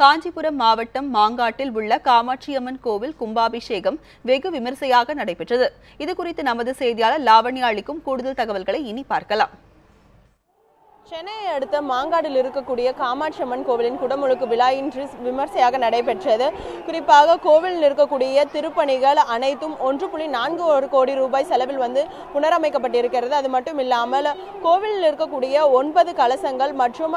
காஞ்சிபுரம் மாவட்டம் மாங்காட்டில் உள்ள காமாட்சியம்மன் கோவில் கும்பாபிஷேகம் வெகு விமர்சையாக நடைபெற்றது. இது குறித்து நமது செய்தியாளர் லாவண்யா அளிக்கும் கூடுதல் தகவல்களை இனி பார்க்கலாம். சென்னையை அடுத்த மாங்காடில் இருக்கக்கூடிய காமாட்சி அம்மன் கோவிலின் குடமுழுக்கு விழா இன்று விமர்சையாக நடைபெற்றது. குறிப்பாக கோவிலில் இருக்கக்கூடிய திருப்பணிகள் அனைத்தும் ஒன்று புள்ளி நான்கு ஒரு கோடி ரூபாய் செலவில் வந்து புனரமைக்கப்பட்டிருக்கிறது. அது மட்டும் இல்லாமல் கோவிலில் இருக்கக்கூடிய ஒன்பது கலசங்கள் மற்றும்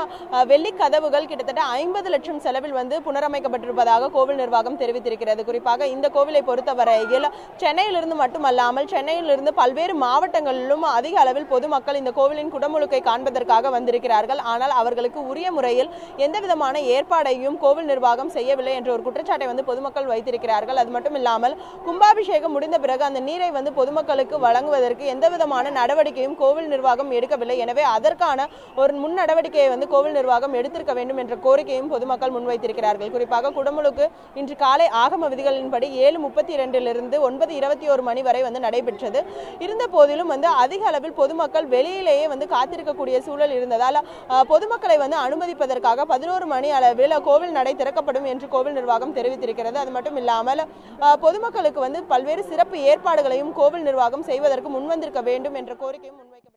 வெள்ளி கதவுகள் கிட்டத்தட்ட ஐம்பது லட்சம் செலவில் வந்து புனரமைக்கப்பட்டிருப்பதாக கோவில் நிர்வாகம் தெரிவித்திருக்கிறது. குறிப்பாக இந்த கோவிலை பொறுத்தவரையில் சென்னையிலிருந்து மட்டுமல்லாமல் சென்னையிலிருந்து பல்வேறு மாவட்டங்களிலும் அதிக அளவில் பொதுமக்கள் இந்த கோவிலின் குடமுழுக்கை காண்பதற்காக வந்திருக்கிறார்கள். ஆனால் அவர்களுக்கு உரிய முறையில் எந்த விதமான ஏற்பாடையும் கோவில் நிர்வாகம் செய்யவில்லை என்ற ஒரு குற்றச்சாட்டை வந்து பொதுமக்கள் வைத்திருக்கிறார்கள். அது மட்டும் இல்லாமல் கும்பாபிஷேகம் முடிந்த பிறகு அந்த நீரை வந்து பொதுமக்களுக்கு வழங்குவதற்கு எந்த விதமான நடவடிக்கையும் கோவில் நிர்வாகம் எடுக்கவில்லை. எனவே அதற்கான ஒரு முன் நடவடிக்கையை வந்து கோவில் நிர்வாகம் எடுத்திருக்க வேண்டும் என்ற கோரிக்கையும் பொதுமக்கள் முன்வைத்திருக்கிறார்கள். குறிப்பாக குடமுழுக்கு இன்று காலை ஆகம விதிகளின்படி ஏழு முப்பத்தி இரண்டிலிருந்து ஒன்பது இருபத்தி ஒரு மணி வரை வந்து நடைபெற்றது. இருந்த போதிலும் வந்து அதிக அளவில் பொதுமக்கள் வெளியிலேயே வந்து காத்திருக்கக்கூடிய சூழல் இருந்ததால் பொதுமக்களை வந்து அனுமதிப்பதற்காக பதினோரு மணி அளவில் கோவில் நடை திறக்கப்படும் என்று கோவில் நிர்வாகம் தெரிவித்திருக்கிறது. அது மட்டும் இல்லாமல் பொதுமக்களுக்கு வந்து பல்வேறு சிறப்பு ஏற்பாடுகளையும் கோவில் நிர்வாகம் செய்வதற்கு முன்வந்திருக்க வேண்டும் என்ற கோரிக்கையும் முன்வைக்க